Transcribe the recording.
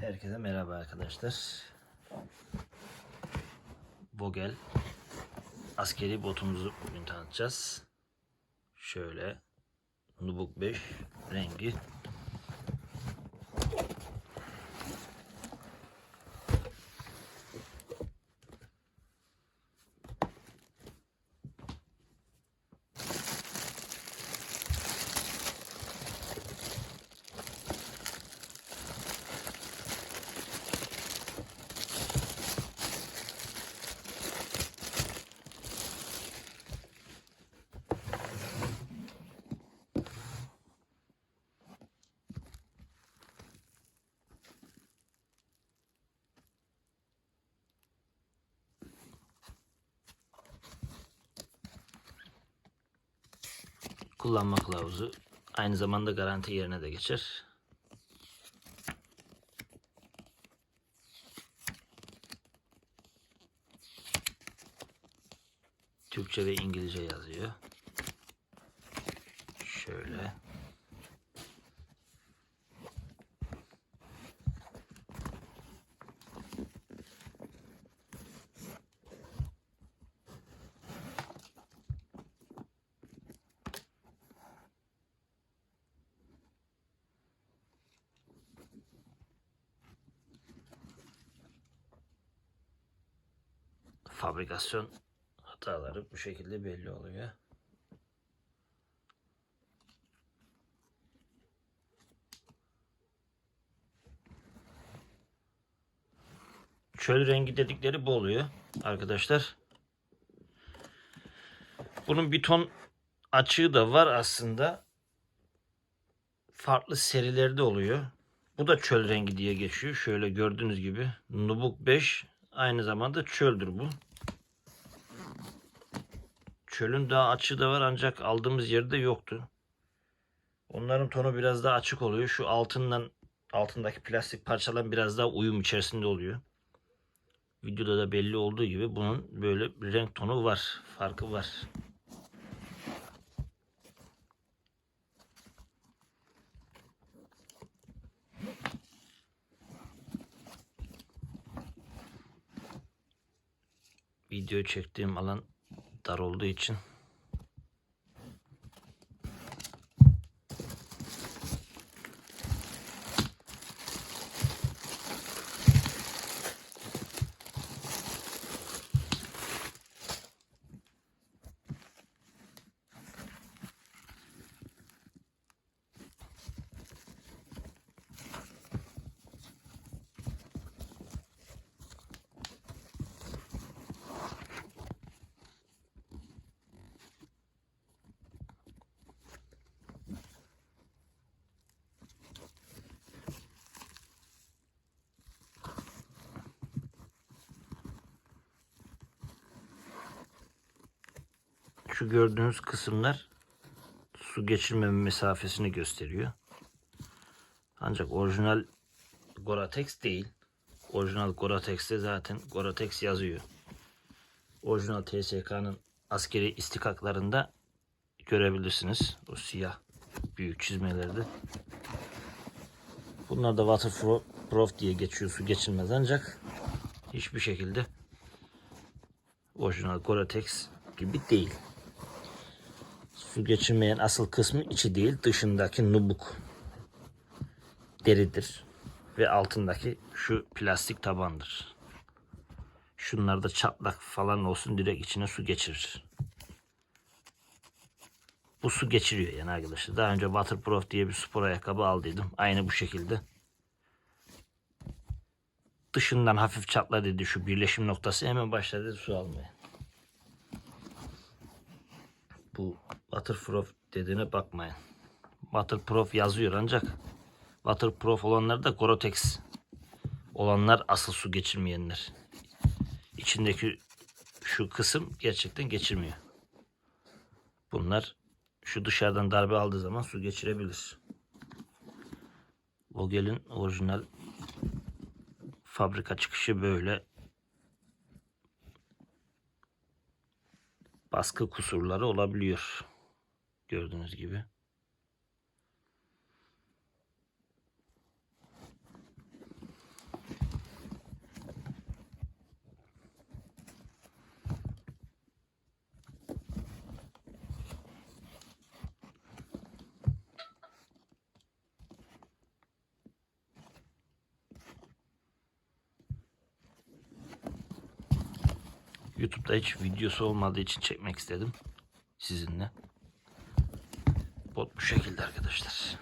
Herkese merhaba arkadaşlar. Vogel askeri botumuzu bugün tanıtacağız. Şöyle Nubuk 5 rengi. Kullanma kılavuzu. Aynı zamanda garanti yerine de geçer. Türkçe ve İngilizce yazıyor. Şöyle. Fabrikasyon hataları bu şekilde belli oluyor. Çöl rengi dedikleri bu oluyor arkadaşlar. Bunun bir ton açığı da var aslında. Farklı serilerde oluyor. Bu da çöl rengi diye geçiyor. Şöyle gördüğünüz gibi Nubuk 5 aynı zamanda çöldür bu. Çölün daha açığı da var ancak aldığımız yerde yoktu. Onların tonu biraz daha açık oluyor. Şu altından altındaki plastik parçalar biraz daha uyum içerisinde oluyor. Videoda da belli olduğu gibi bunun böyle bir renk tonu var. Farkı var. Video çektiğim alan dar olduğu için şu gördüğünüz kısımlar su geçirmeme mesafesini gösteriyor. Ancak orijinal Goratex değil. Orijinal Goratex'te zaten Goratex yazıyor. Orijinal TSK'nın askeri istikaklarında görebilirsiniz. O siyah büyük çizmelerde. Bunlar da waterproof diye geçiyor su geçirmez ancak hiçbir şekilde orijinal Goratex gibi değil. Su geçirmeyen asıl kısmı içi değil dışındaki nubuk deridir. Ve altındaki şu plastik tabandır. Şunlarda çatlak falan olsun direkt içine su geçirir. Bu su geçiriyor yani arkadaşlar. Daha önce Waterproof diye bir spor ayakkabı aldıydım. Aynı bu şekilde. Dışından hafif çatla dedi şu birleşim noktası hemen başladı su almaya. Bu Waterproof dediğine bakmayın. Waterproof yazıyor ancak Waterproof olanlar da Gore-Tex olanlar asıl su geçirmeyenler. İçindeki şu kısım gerçekten geçirmiyor. Bunlar şu dışarıdan darbe aldığı zaman su geçirebilir. Vogel'in orijinal fabrika çıkışı böyle. Baskı kusurları olabiliyor. Gördüğünüz gibi. YouTube'da hiç videosu olmadığı için çekmek istedim sizinle. Bot bu şekilde arkadaşlar.